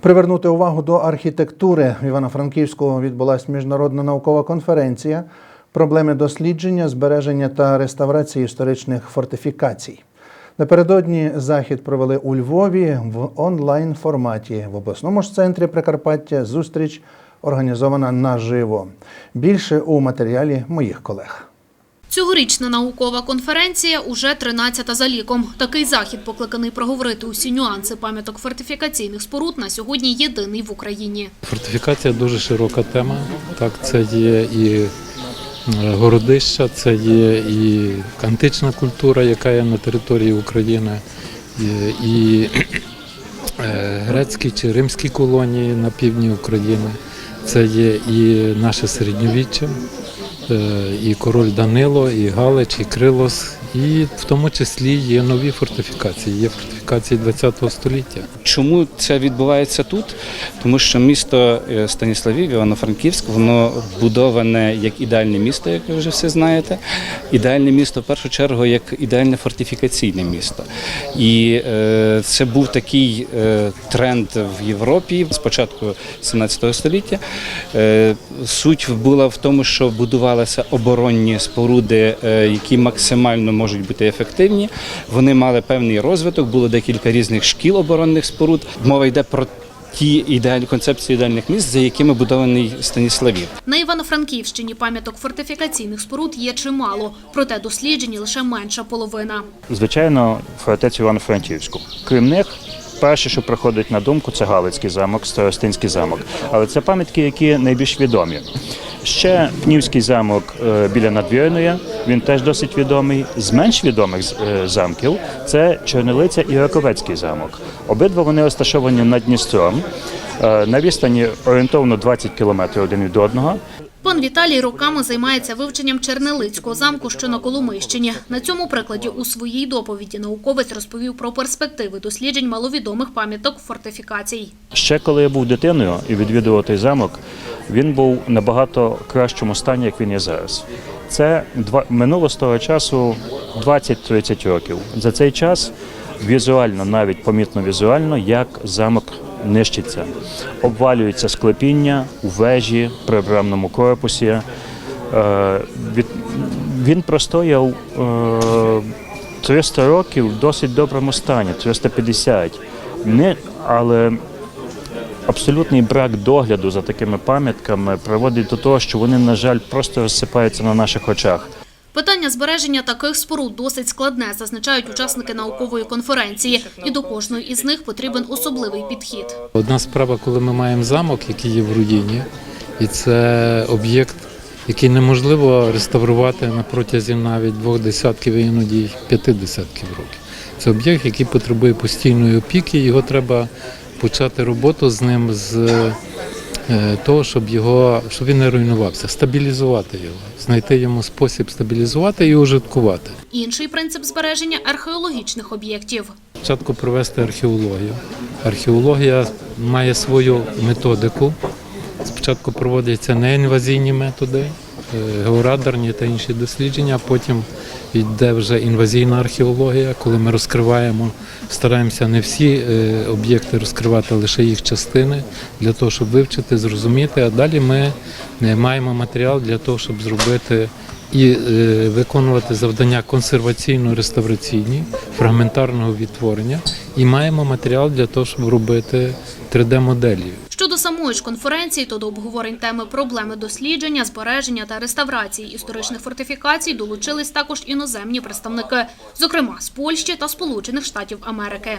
Привернути увагу до архітектури в Івано-Франківську відбулася міжнародна наукова конференція проблеми дослідження, збереження та реставрації історичних фортифікацій. Напередодні захід провели у Львові в онлайн форматі в обласному ж центрі Прикарпаття. Зустріч організована наживо. Більше у матеріалі моїх колег. Цьогорічна наукова конференція уже 13-та за ліком. Такий захід покликаний проговорити усі нюанси пам'яток фортифікаційних споруд на сьогодні єдиний в Україні. Фортифікація дуже широка тема. Так, це є і е, городища, це є і антична культура, яка є на території України, і, е, грецькі чи римські колонії на півдні України. Це є і наше середньовіччя, і король Данило, і Галич, і Крилос, і в тому числі є нові фортифікації, є фортифікації ХХ століття. Чому це відбувається тут? Тому що місто е, Станіславів, Івано-Франківськ, воно будоване як ідеальне місто, як ви вже всі знаєте. Ідеальне місто в першу чергу як ідеальне фортифікаційне місто. І е, це був такий е, тренд в Європі з початку 17 століття. Е, суть була в тому, що будувалися оборонні споруди, е, які максимально можуть бути ефективні. Вони мали певний розвиток, було декілька різних шкіл оборонних споруд. Мова йде про ті ідеальні концепції ідеальних міст, за якими будований Станіславів. На Івано-Франківщині пам'яток фортифікаційних споруд є чимало, проте досліджені лише менша половина. звичайно, фортецю Івано-Франківську. Крім них, перше, що приходить на думку, це Галицький замок, Старостинський замок. Але це пам'ятки, які найбільш відомі. Ще Пнівський замок е, біля Надвірної, він теж досить відомий. З менш відомих е, замків це Чорнилиця і Раковецький замок. Обидва вони розташовані над Дністром е, на відстані орієнтовно 20 кілометрів один від одного. Віталій роками займається вивченням Чернелицького замку, що на Коломийщині. На цьому прикладі у своїй доповіді науковець розповів про перспективи досліджень маловідомих пам'яток фортифікацій. Ще коли я був дитиною і відвідував той замок, він був набагато кращому стані, як він є зараз. Це минуло з того часу 20-30 років. За цей час візуально, навіть помітно візуально, як замок нищиться. Обвалюється склепіння у вежі при обрамному корпусі. Е, Він простояв е, 300 років в досить доброму стані, 350. Не, але абсолютний брак догляду за такими пам'ятками приводить до того, що вони, на жаль, просто розсипаються на наших очах. Питання збереження таких споруд досить складне, зазначають учасники наукової конференції. І до кожної із них потрібен особливий підхід. Одна справа, коли ми маємо замок, який є в руїні, і це об'єкт, який неможливо реставрувати на протязі навіть двох десятків, іноді п'яти десятків років. Це об'єкт, який потребує постійної опіки, його треба почати роботу з ним з того, щоб його щоб він не руйнувався, стабілізувати його, знайти йому спосіб стабілізувати і ужиткувати. Інший принцип збереження археологічних об'єктів. Спочатку провести археологію. Археологія має свою методику. Спочатку проводяться неінвазійні методи, е, георадарні та інші дослідження, а потім йде вже інвазійна археологія, коли ми розкриваємо, стараємося не всі е, об'єкти розкривати, а лише їх частини, для того, щоб вивчити, зрозуміти. А далі ми е, маємо матеріал для того, щоб зробити і виконувати завдання консерваційно-реставраційні, фрагментарного відтворення, і маємо матеріал для того, щоб робити 3D-моделі. Щодо самої ж конференції, то до обговорень теми проблеми дослідження, збереження та реставрації історичних фортифікацій долучились також іноземні представники, зокрема з Польщі та Сполучених Штатів Америки.